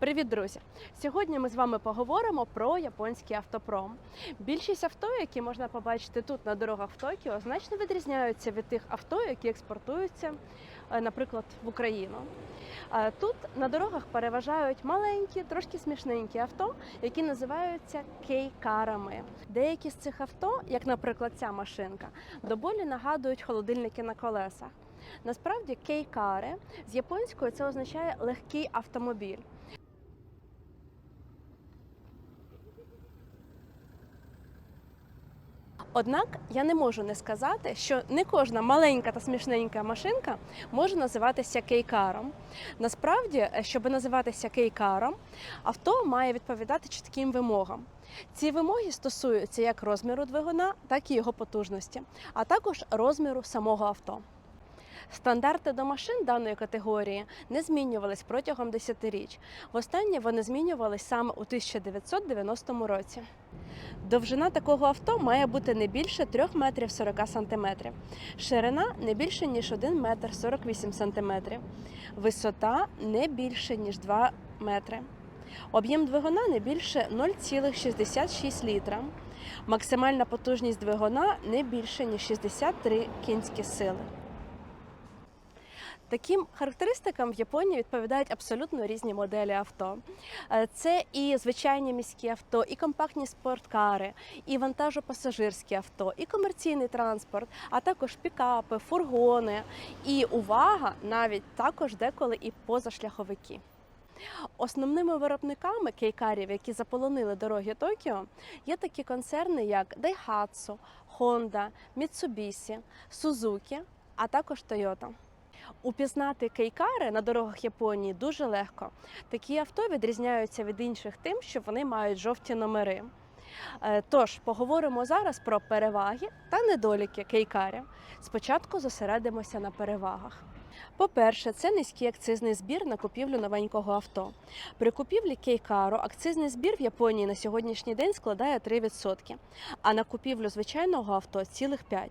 Привіт, друзі! Сьогодні ми з вами поговоримо про японський автопром. Більшість авто, які можна побачити тут на дорогах в Токіо, значно відрізняються від тих авто, які експортуються, е, наприклад, в Україну. Тут на дорогах переважають маленькі, трошки смішненькі авто, які називаються кейкарами. Деякі з цих авто, як, наприклад, ця машинка, до болі нагадують холодильники на колесах. Насправді кейкари з японською це означає легкий автомобіль. Однак я не можу не сказати, що не кожна маленька та смішненька машинка може називатися кейкаром. Насправді, е, щоб називатися кейкаром, авто має відповідати чітким вимогам. Ці вимоги стосуються як розміру двигуна, так і його потужності, а також розміру самого авто. Стандарти до машин даної категорії не змінювались протягом десятиріч. Востаннє вони змінювались саме у 1990 році. Довжина такого авто має бути не більше 3 метрів 40 сантиметрів, ширина не більше ніж 1 метр 48 сантиметрів, висота не більше ніж 2 метри. Об'єм двигуна не більше 0,66 літра. Максимальна потужність двигуна не більше ніж 63 кінські сили. Таким характеристикам в Японії відповідають абсолютно різні моделі авто. Е, Це і звичайні міські авто, і компактні спорткари, і вантажопасажирські авто, і комерційний транспорт, а також пікапи, фургони. І увага, навіть також деколи і позашляховики. Основними виробниками кейкарів, які заполонили дороги Токіо, є такі концерни, як Daihatsu, Honda, Mitsubishi, Suzuki, а також Toyota. Упізнати кейкари на дорогах Японії дуже легко. Такі авто відрізняються від інших тим, що вони мають жовті номери. Е, Тож поговоримо зараз про переваги та недоліки кейкарів. Спочатку зосередимося на перевагах. По-перше, це низький акцизний збір на купівлю новенького авто. При купівлі кейкару акцизний збір в Японії на сьогоднішній день складає 3%, а на купівлю звичайного авто цілих 5%.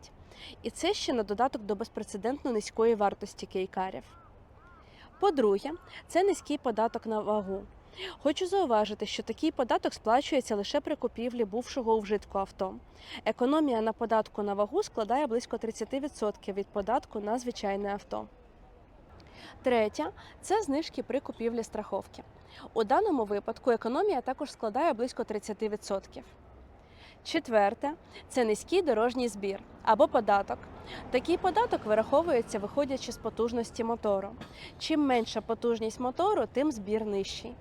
І це ще на додаток до безпрецедентно низької вартості кейкарів. По-друге, це низький податок на вагу. Хочу зауважити, що такий податок сплачується лише при купівлі бувшого у вжитку авто. Економія на податку на вагу складає близько 30% від податку на звичайне авто. Третє це знижки при купівлі страховки. У даному випадку економія також складає близько 30%. Четверте це низький дорожній збір або податок. Такий податок вираховується, виходячи з потужності мотору. Чим менша потужність мотору, тим збір нижчий.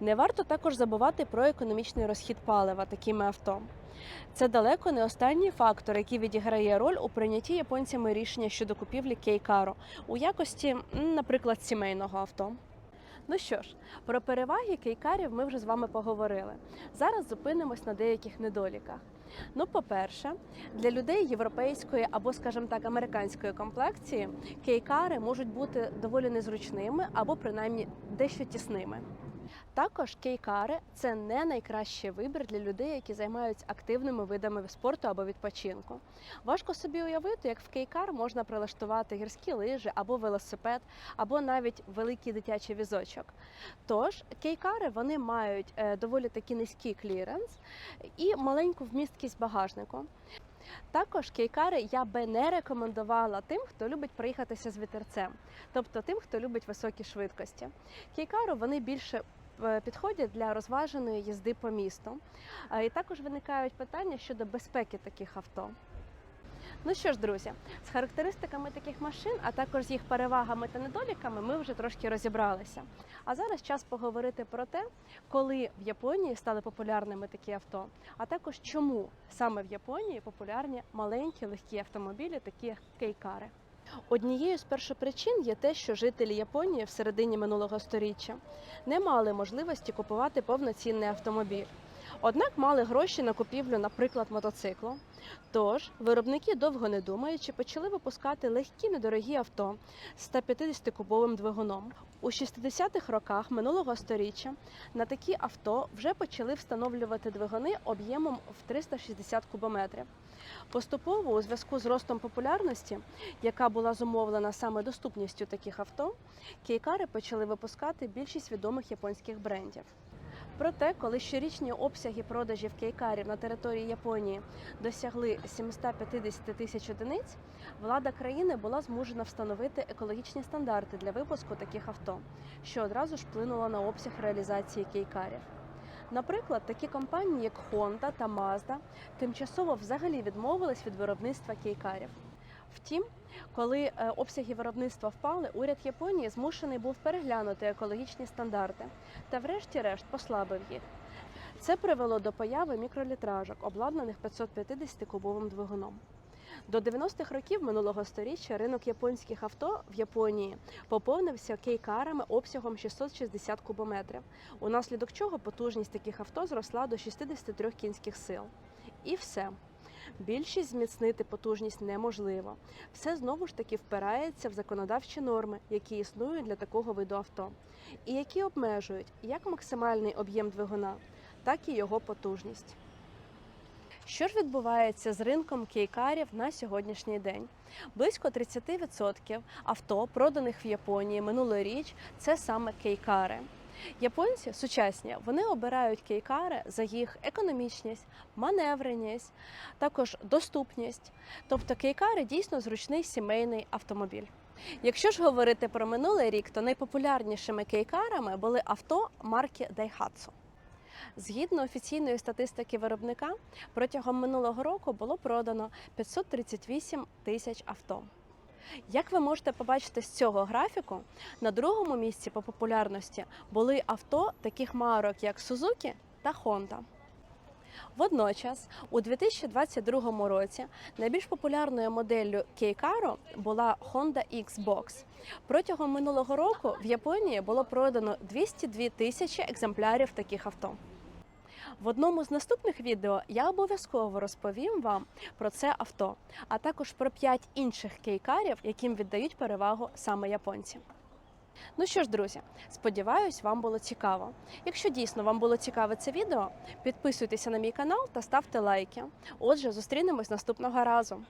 Не варто також забувати про економічний розхід палива такими авто. Це далеко не останній фактор, який відіграє роль у прийнятті японцями рішення щодо купівлі кейкару у якості, наприклад, сімейного авто. Ну що ж, про переваги кейкарів ми вже з вами поговорили. Зараз зупинимось на деяких недоліках. Ну, по-перше, для людей європейської або, скажімо так, американської комплекції кейкари можуть бути доволі незручними або принаймні дещо тісними. Також кейкари це не найкращий вибір для людей, які займаються активними видами спорту або відпочинку. Важко собі уявити, як в кейкар можна прилаштувати гірські лижі або велосипед, або навіть великий дитячий візочок. Тож кейкари вони мають е, доволі таки низький кліренс і маленьку вмісткість багажнику. Також кейкари я би не рекомендувала тим, хто любить проїхатися з вітерцем, тобто тим, хто любить високі швидкості. Кейкару вони більше е, підходять для розваженої їзди по місту. Е, І також виникають питання щодо безпеки таких авто. Ну що ж, друзі, з характеристиками таких машин, а також з їх перевагами та недоліками, ми вже трошки розібралися. А зараз час поговорити про те, коли в Японії стали популярними такі авто, а також чому саме в Японії популярні маленькі легкі автомобілі, такі як кейкари. Однією з першопричин є те, що жителі Японії в середині минулого століття не мали можливості купувати повноцінний автомобіль. Однак мали гроші на купівлю, наприклад, мотоциклу. Тож виробники, довго не думаючи, почали випускати легкі недорогі авто з 150-кубовим двигуном. У 60-х роках минулого століття на такі авто вже почали встановлювати двигуни об'ємом в 360 кубометрів. Поступово, у зв'язку з ростом популярності, яка була зумовлена саме доступністю таких авто, кейкари почали випускати більшість відомих японських брендів. Проте, коли щорічні обсяги продажів кейкарів на території Японії досягли 750 тисяч одиниць, влада країни була змушена встановити екологічні стандарти для випуску таких авто, що одразу ж вплинуло на обсяг реалізації кейкарів. Наприклад, такі компанії, як Honda та Mazda, тимчасово взагалі відмовились від виробництва кейкарів. Втім, коли е, обсяги виробництва впали, уряд Японії змушений був переглянути екологічні стандарти та, врешті-решт, послабив їх. Це привело до появи мікролітражок, обладнаних 550-кубовим двигуном. До 90-х років минулого століття ринок японських авто в Японії поповнився кейкарами обсягом 660 кубометрів, унаслідок чого потужність таких авто зросла до 63 кінських сил. І все. Більшість зміцнити потужність неможливо. Все знову ж таки впирається в законодавчі норми, які існують для такого виду авто, і які обмежують як максимальний об'єм двигуна, так і його потужність. Що ж відбувається з ринком кейкарів на сьогоднішній день? Близько 30% авто, проданих в Японії минулоріч, це саме кейкари. Японці сучасні вони обирають кейкари за їх економічність, маневреність, також доступність. Тобто кейкари дійсно зручний сімейний автомобіль. Якщо ж говорити про минулий рік, то найпопулярнішими кейкарами були авто марки Daihatsu. Згідно офіційної статистики виробника, протягом минулого року було продано 538 тисяч авто. Як ви можете побачити з цього графіку, на другому місці по популярності були авто таких марок, як Suzuki та Honda. Водночас, у 2022 році найбільш популярною моделлю кейкару була Honda X-Box. Протягом минулого року в Японії було продано 202 тисячі екземплярів таких авто. В одному з наступних відео я обов'язково розповім вам про це авто, а також про 5 інших кейкарів, яким віддають перевагу саме японці. Ну що ж, друзі, сподіваюсь, вам було цікаво. Якщо дійсно вам було цікаве це відео, підписуйтеся на мій канал та ставте лайки. Отже, зустрінемось наступного разу.